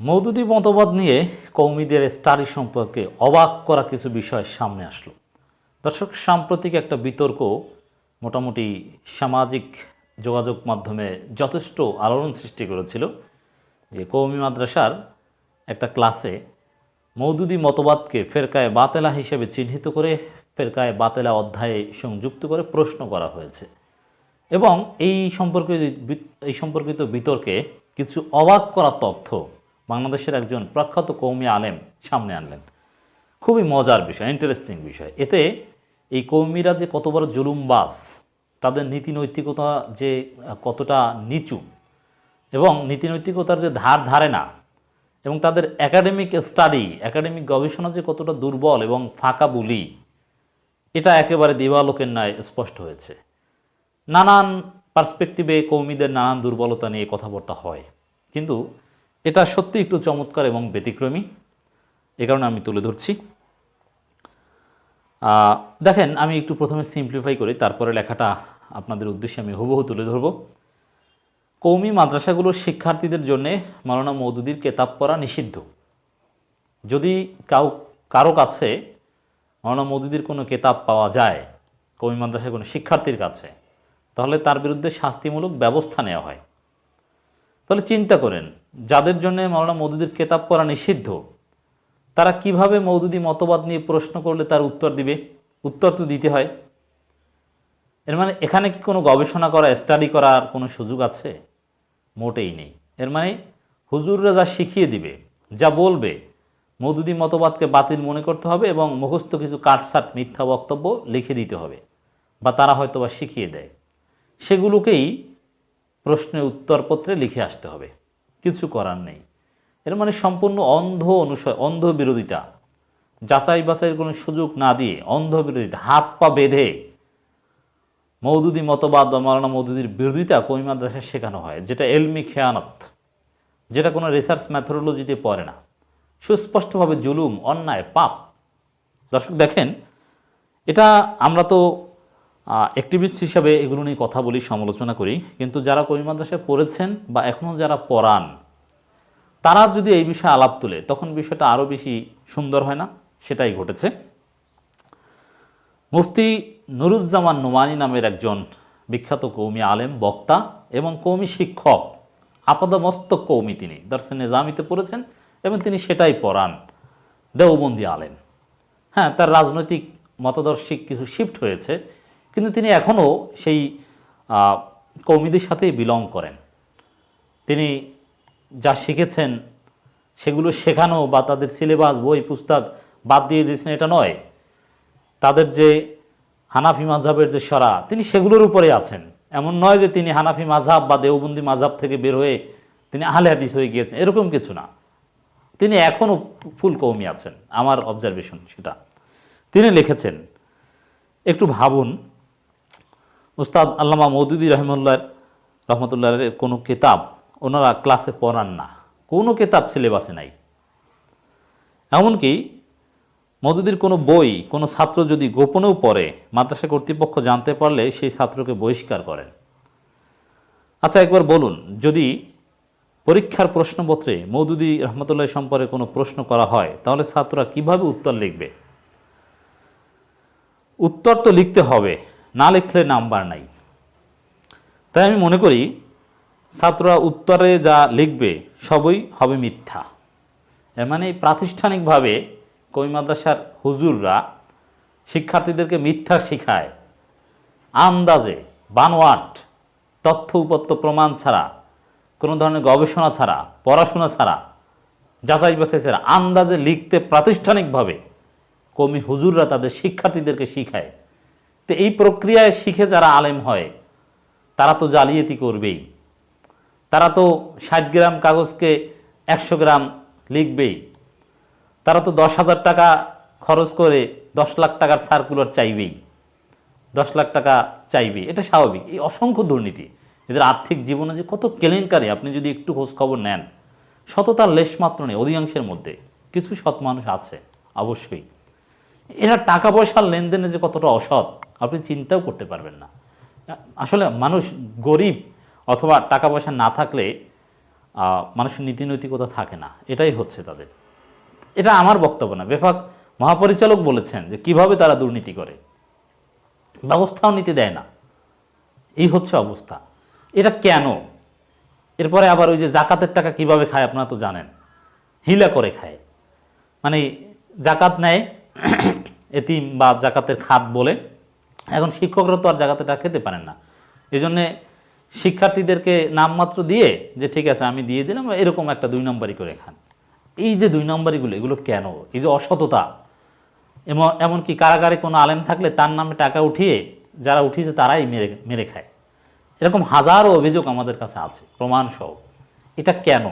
মৌদুদি মতবাদ নিয়ে কৌমিদের স্টাডি সম্পর্কে অবাক করা কিছু বিষয় সামনে আসলো। দর্শক, সাম্প্রতিক একটা বিতর্ক মোটামুটি সামাজিক যোগাযোগ মাধ্যমে যথেষ্ট আলোড়ন সৃষ্টি করেছিল যে কৌমি মাদ্রাসার একটা ক্লাসে মৌদুদি মতবাদকে ফেরকায় বাতেলা হিসেবে চিহ্নিত করে, ফেরকায় বাতেলা অধ্যায়ে সংযুক্ত করে প্রশ্ন করা হয়েছে। এবং এই সম্পর্কিত এই সম্পর্কিত বিতর্কে কিছু অবাক করা তথ্য বাংলাদেশের একজন প্রখ্যাত কৌমি আলেম সামনে আনলেন। খুবই মজার বিষয় ইন্টারেস্টিং বিষয়। এতে এই কৌমিরা যে কত বড় জুলুমবাজ, তাদের নীতি নৈতিকতা যে কতটা নিচু এবং নীতি নৈতিকতার যে ধার ধারে না এবং তাদের একাডেমিক স্টাডি একাডেমিক গবেষণা যে কতটা দুর্বল এবং ফাঁকা বুলি, এটা একেবারে দিবালোকের ন্যায় স্পষ্ট হয়েছে। নানান পার্সপেক্টিভে কৌমিদের নানান দুর্বলতা নিয়ে কথাবার্তা হয়। কিন্তু এটা সত্যি একটু চমৎকার এবং ব্যতিক্রমী। এ কারণে আমি তুলে ধরছি। দেখেন, আমি একটু প্রথমে সিম্পলিফাই করি, তারপরে লেখাটা আপনাদের উদ্দেশ্যে আমি হুবহু তুলে ধরব। কৌমি মাদ্রাসাগুলোর শিক্ষার্থীদের জন্য মাওলানা মৌদুদির কেতাব পড়া নিষিদ্ধ। যদি কাউ, কারও কাছে মাওলানা মৌদুদির কোনো কেতাব পাওয়া যায়, কৌমি মাদ্রাসায় কোনো শিক্ষার্থীর কাছে, তাহলে তার বিরুদ্ধে শাস্তিমূলক ব্যবস্থা নেওয়া হয়। তাহলে চিন্তা করেন, যাদের জন্য মাওলানা মৌদুদির কেতাব পড়া নিষিদ্ধ, তারা কীভাবে মৌদুদি মতবাদ নিয়ে প্রশ্ন করলে তার উত্তর দিবে? উত্তর তো দিতে হয়। এর মানে এখানে কি কোনো গবেষণা করা স্টাডি করার কোনো সুযোগ আছে? মোটেই নেই। এর মানে হুজুররা যা শিখিয়ে দিবে, যা বলবে মৌদুদি মতবাদকে বাতিল মনে করতে হবে এবং মুখস্থ কিছু কাটসাট মিথ্যা বক্তব্য লিখে দিতে হবে, বা তারা হয়তো বা শিখিয়ে দেয়। সেগুলোকেই প্রশ্নে উত্তরপত্রে লিখে আসতে হবে। কিছু করার নেই। এর মানে সম্পূর্ণ অন্ধ অনুসয় অন্ধ বিরোধিতা। যাচাই বাছাইয়ের কোনো সুযোগ না দিয়ে অন্ধ বিরোধিতা, হাত পা বেঁধে মৌদুদি মতবাদ বা মাওলানা মৌদুদির বিরোধিতা কই মাদ্রাসায় শেখানো হয়, যেটা এলমি খেয়ানত, যেটা কোনো রিসার্চ ম্যাথোডোলজিতে পড়ে না। সুস্পষ্টভাবে জুলুম, অন্যায়, পাপ। দর্শক দেখেন, এটা আমরা তো অ্যাক্টিভিস্ট হিসাবে এগুলো নিয়ে কথা বলি, সমালোচনা করি। কিন্তু যারা কই মাদ্রাসায় পড়েছেন বা এখনও যারা পড়ান, তারা যদি এই বিষয়ে আলাপ তুলে, তখন বিষয়টা আরও বেশি সুন্দর হয় না? সেটাই ঘটেছে। মুফতি নুরুজ্জামান নোমানি নামের একজন বিখ্যাত কৌমি আলেম, বক্তা এবং কৌমি শিক্ষক, আপাদমস্তক কৌমি তিনি। দর্শন নিজামিতে পড়েছেন এবং তিনি সেটাই পড়ান। দেওবন্দি আলেম। হ্যাঁ তার রাজনৈতিক মতাদর্শিক কিছু শিফট হয়েছে। কিন্তু তিনি এখনও সেই কৌমিদের সাথেই বিলং করেন। তিনি যা শিখেছেন সেগুলো শেখানো বা তাদের সিলেবাস, বই, পুস্তক বাদ দিয়ে দিয়েছেন এটা নয়। তাদের যে হানাফি মাঝহাবের যে সরা, তিনি সেগুলোর উপরে আছেন। এমন নয় যে তিনি হানাফি মাঝহাব বা দেওবন্দি মাঝহাব থেকে বের হয়ে তিনি আহলে হাদিস হয়ে গিয়েছেন, এরকম কিছু না। তিনি এখনও ফুল কৌমি আছেন, আমার অবজারভেশন সেটা। তিনি লিখেছেন, একটু ভাবুন উস্তাদ আল্লামা মৌদুদি রহমুল্লাহ রহমতুল্লাহের কোনো কিতাব ওনারা ক্লাসে পড়ান না। কোনো কিতাব সিলেবাসে নাই। এমনকি মধুদির কোনো বই, কোনো ছাত্র যদি গোপনেও পড়ে, মাদ্রাসা কর্তৃপক্ষ জানতে পারলে সেই ছাত্রকে বহিষ্কার করেন। আচ্ছা একবার বলুন, যদি পরীক্ষার প্রশ্নপত্রে মৌদুদি রহমতুল্লাহ সম্পর্কে কোনো প্রশ্ন করা হয়, তাহলে ছাত্ররা কীভাবে উত্তর লিখবে? উত্তর তো লিখতে হবে। না লিখলে নাম্বার নাই। তাই আমি মনে করি, ছাত্ররা উত্তরে যা লিখবে সবই হবে মিথ্যা। এর মানে প্রাতিষ্ঠানিকভাবে কবি মাদ্রাসার হুজুররা শিক্ষার্থীদেরকে মিথ্যা শিখায়। আন্দাজে, বানোয়াট, তথ্য উপত্য প্রমাণ ছাড়া, কোনো ধরনের গবেষণা ছাড়া, পড়াশোনা ছাড়া, যাচাই বাছাই ছাড়া, আন্দাজে লিখতে প্রাতিষ্ঠানিকভাবে কমি হুজুররা তাদের শিক্ষার্থীদেরকে শিখায়। তো এই প্রক্রিয়ায় শিখে যারা আলেম হয়, তারা তো জালিয়াতি করবেই। তারা তো ষাট গ্রাম কাগজকে একশো গ্রাম লিখবেই। তারা তো দশ হাজার টাকা খরচ করে দশ লাখ টাকার সার্কুলার চাইবেই। দশ লাখ টাকা চাইবে এটা স্বাভাবিক। এই অসংখ্য দুর্নীতি। এদের আর্থিক জীবনে যে কত কেলেঙ্কারি। আপনি যদি একটু খোঁজ খবর নেন, সততার লেশমাত্র নেই অধিকাংশের মধ্যে। কিছু সৎ মানুষ আছে, অবশ্যই। এরা টাকা পয়সার লেনদেনে যে কতটা অসৎ আপনি চিন্তাও করতে পারবেন না। আসলে মানুষ গরিব অথবা টাকা পয়সা না থাকলে মানুষের নীতি নৈতিকতা থাকে না। এটাই হচ্ছে তাদের। এটা আমার বক্তব্য না। বেফাক মহাপরিচালক বলেছেন যে, কীভাবে তারা দুর্নীতি করে? ব্যবস্থাও নিতে দেয় না। এই হচ্ছে অবস্থা। এটা কেন? এরপরে আবার ওই যে জাকাতের টাকা কীভাবে খায় আপনারা তো জানেন। হিলা করে খায়। মানে জাকাত নেয়, এতিম বা জাকাতের খাত বলে এখন শিক্ষকরা তো আর টাকা খেতে পারেন না। এই জন্যে শিক্ষার্থীদেরকে নামমাত্র দিয়ে যে ঠিক আছে, আমি দিয়ে দিলাম, এরকম একটা দুই নম্বরই করে খান। এই যে দুই নম্বরইগুলো, এগুলো কেন? এই যে অসততা। এমন, এমনকি কারাগারে কোনো আলেম থাকলে তার নামে টাকা উঠিয়ে যারা উঠিয়েছে তারাই মেরে মেরে খায়। এরকম হাজারো অভিযোগ আমাদের কাছে আছে প্রমাণ সহ এটা কেন?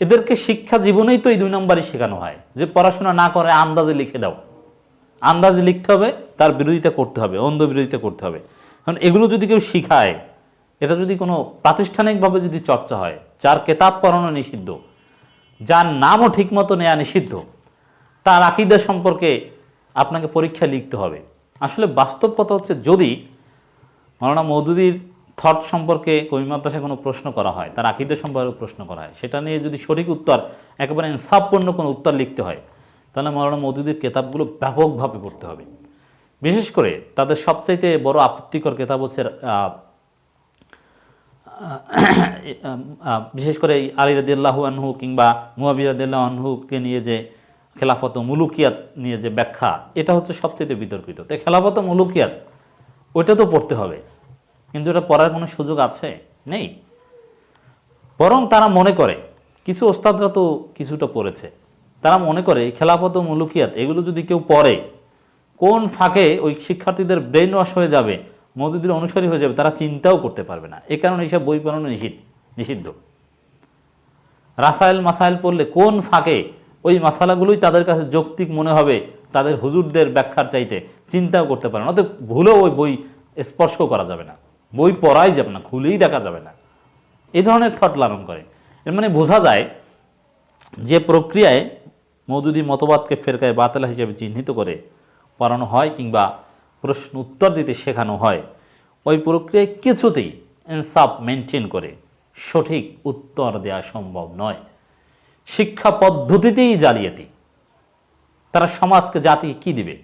এদেরকে শিক্ষা জীবনেই তো এই দুই নম্বরই শেখানো হয়, যে পড়াশোনা না করে আন্দাজে লিখে দাও। আন্দাজে লিখতে হবে তার বিরোধিতা করতে হবে অন্ধ বিরোধিতা করতে হবে। কারণ এগুলো যদি কেউ শিখায়, এটা যদি কোনো প্রাতিষ্ঠানিকভাবে যদি চর্চা হয়, যার কেতাব পড়ানো নিষিদ্ধ, যার নামও ঠিকমতো নেওয়া নিষিদ্ধ, তার আকিদা সম্পর্কে আপনাকে পরীক্ষা লিখতে হবে। আসলে বাস্তব কথা হচ্ছে যদি মৌলানা মৌদুদির থট সম্পর্কে কবি কোনো প্রশ্ন করা হয়, তার আকিদা সম্পর্কে প্রশ্ন করা হয়, সেটা নিয়ে যদি সঠিক উত্তর, একেবারে ইনসাফপূর্ণ কোনো উত্তর লিখতে হয়, তাহলে মৌলানা মৌদুদির কেতাবগুলো ব্যাপকভাবে পড়তে হবে। বিশেষ করে তাদের সবচাইতে বড় আপত্তিকর কেতাব হচ্ছে বিশেষ করে আলী রাদিয়াল্লাহু আনহু কিংবা মুয়াবি রাদিয়াল্লাহু আনহুকে নিয়ে যে খেলাফত মুলুকিয়াত নিয়ে যে ব্যাখ্যা, এটা হচ্ছে সবচেয়ে বিতর্কিত। তাই খেলাফত মুলুকিয়াত, ওইটা তো পড়তে হবে। কিন্তু এটা পড়ার কোনো সুযোগ আছে? নেই। বরং তারা মনে করে, কিছু ওস্তাদরা তো কিছুটা পড়েছে। তারা মনে করে খেলাফত মুলুকিয়াত, এগুলো যদি কেউ পড়ে কোন ফাঁকে ওই শিক্ষার্থীদের ব্রেন ওয়াশ হয়ে যাবে মধুদের অনুসারী হয়ে যাবে, তারা চিন্তাও করতে পারবে না। এই কারণে এইসব বই পড়ানো নিষিদ্ধ নিষিদ্ধ। রাসায়েল মাসাইল পড়লে কোন ফাঁকে ওই মাসালাগুলোই তাদের কাছে যৌক্তিক মনে হবে, তাদের হুজুরদের ব্যাখ্যার চাইতে চিন্তাও করতে পারে না। অতএব ভুলেও ওই বই স্পর্শ করা যাবে না। বই পড়াই যাবে না, খুলেই দেখা যাবে না। এ ধরনের থট লালন করে। এর মানে বোঝা যায় যে প্রক্রিয়ায় মৌদুদি মতবাদকে ফেরকায় বাতেলা হিসেবে চিহ্নিত করে পড়ানো হয় কিংবা প্রশ্ন উত্তর দিতে শেখানো হয়, ওই প্রক্রিয়ায় কিছুতেই ইনসাফ মেনটেন করে সঠিক উত্তর দেওয়া সম্ভব নয়। শিক্ষা পদ্ধতিতেই জালিয়াতি। তারা সমাজকে, জাতিকে কি দিবে?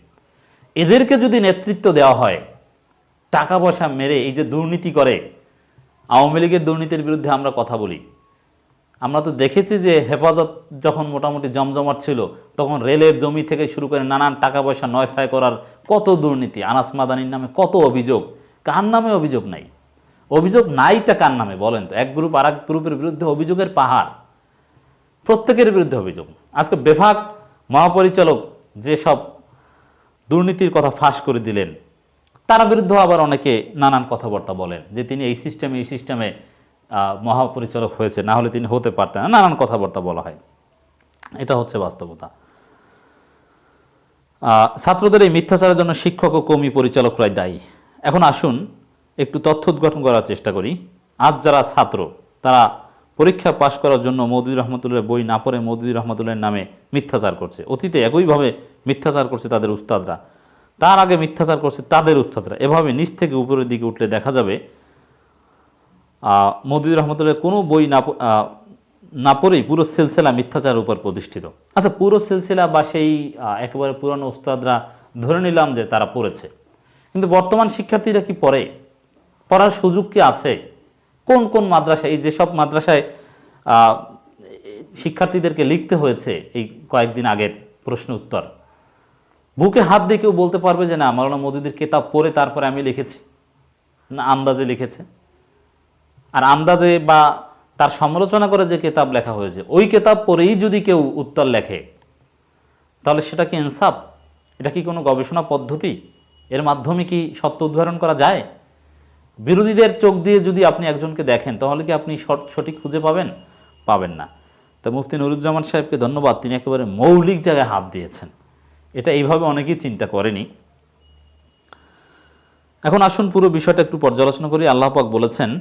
এদেরকে যদি নেতৃত্ব দেওয়া হয়, টাকা পয়সা মেরে এই যে দুর্নীতি করে, আওয়ামী লীগের দুর্নীতির বিরুদ্ধে আমরা কথা বলি। আমরা তো দেখেছি যে হেফাজত যখন মোটামুটি জমজমাট ছিল, তখন রেলের জমি থেকে শুরু করে নানান টাকা পয়সা নয়সায় করার কত দুর্নীতি, আনাস মাদানির নামে কত অভিযোগ, কার নামে অভিযোগ নাই? অভিযোগ নাইটা কার নামে বলেন তো? এক গ্রুপ আর এক গ্রুপের বিরুদ্ধে অভিযোগের পাহাড়, প্রত্যেকের বিরুদ্ধে অভিযোগ। আজকে বেভাগ মহাপরিচালক যেসব দুর্নীতির কথা ফাঁস করে দিলেন, তার বিরুদ্ধে আবার অনেকে নানান কথাবার্তা বলেন যে তিনি এই সিস্টেমে এই সিস্টেমে মহাপরিচালক হয়েছে, না হলে তিনি হতে পারতেন না, নানান কথাবার্তা বলা হয়। এটা হচ্ছে বাস্তবতা। ছাত্রদের এই মিথ্যাচারের জন্য শিক্ষক ও কর্মী পরিচালকরাই দায়ী। এখন আসুন, একটু তথ্য উদ্ঘাটন করার চেষ্টা করি। আজ যারা ছাত্র, তারা পরীক্ষা পাশ করার জন্য মৌদুদ রহমতুল্লাহ বই না পড়ে মৌদুদ রহমতুল্লাহের নামে মিথ্যাচার করছে। অতীতে একইভাবে মিথ্যাচার করছে তাদের উস্তাদরা। তার আগে মিথ্যাচার করছে তাদের উস্তাদরা। এভাবে নিচ থেকে উপরের দিকে উঠলে দেখা যাবে মৌদুদ রহমতুল্লাহ কোনো বই না না পড়েই পুরো সিলসিলা মিথ্যাচারের উপর প্রতিষ্ঠিত। আচ্ছা পুরো সিলসিলা বা সেই একেবারে পুরানো উস্তাদরা ধরে নিলাম যে তারা পড়েছে। কিন্তু বর্তমান শিক্ষার্থীরা কি পড়ে? পড়ার সুযোগ কি আছে? কোন কোন মাদ্রাসায় এই যেসব মাদ্রাসায় শিক্ষার্থীদেরকে লিখতে হয়েছে এই কয়েকদিন আগের প্রশ্ন উত্তর। বুকে হাত দিয়ে কেউ বলতে পারবে যে না, মাওলানা মদুদির কেতাব পড়ে তারপরে আমি লিখেছি। না, আন্দাজে লিখেছে। আর আন্দাজে বা তার সমালোচনা করে যে কেতাব লেখা হয়েছে, ওই কেতাব পরেই যদি কেউ উত্তর লেখে, তাহলে সেটা কি ইনসাফ? এটা কি কোনো গবেষণা পদ্ধতি? এর মাধ্যমে কি সত্য উদ্ধারণ করা যায়? বিরোধীদের চোখ দিয়ে যদি আপনি একজনকে দেখেন, তাহলে কি আপনি সঠ- সঠিক খুঁজে পাবেন? পাবেন না। তো মুফতি নুরুজ্জামান সাহেবকে ধন্যবাদ, তিনি একেবারে মৌলিক জায়গায় হাত দিয়েছেন। এটা এইভাবে অনেকেই চিন্তা করেনি। এখন আসুন পুরো বিষয়টা একটু পর্যালোচনা করি। আল্লাহ পাক বলেছেন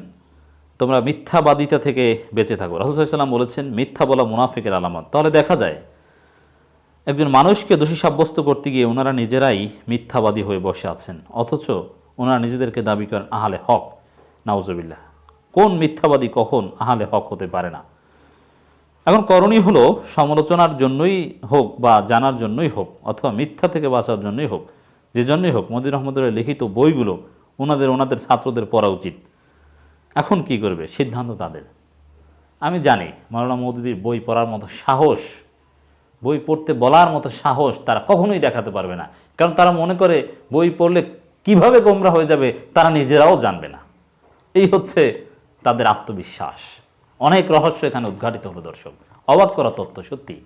তোমরা মিথ্যাবাদিতা থেকে বেঁচে থাকো। রাহুসাল্লাম বলেছেন, মিথ্যা বলা মুনাফিকের আলামত। তাহলে দেখা যায়, একজন মানুষকে দোষী সাব্যস্ত করতে গিয়ে ওনারা নিজেরাই মিথ্যাবাদী হয়ে বসে আছেন। অথচ ওনারা নিজেদেরকে দাবি করেন আহলে হক। নাউজবিল্লাহ। কোন মিথ্যাবাদী কখন আহালে হক হতে পারে না? এখন করণীয় হলো, সমালোচনার জন্যই হোক বা জানার জন্যই হোক, অথবা মিথ্যা থেকে বাঁচার জন্যই হোক, যে জন্যই হোক, মদির রহমদের লিখিত বইগুলো ওনাদের ওনাদের ছাত্রদের পড়া উচিত। এখন কি করবে? সিদ্ধান্ত তাদের। আমি জানি মাওলানা মৌদুদির বই পড়ার মতো সাহস, বই পড়তে বলার মতো সাহস তারা কখনোই দেখাতে পারবে না। কারণ তারা মনে করে বই পড়লে কীভাবে গোমরা হয়ে যাবে তারা নিজেরাও জানবে না। এই হচ্ছে তাদের আত্মবিশ্বাস। অনেক রহস্য এখানে উদ্ঘাটিত হলো দর্শক। অবাক করা তথ্য সত্যি।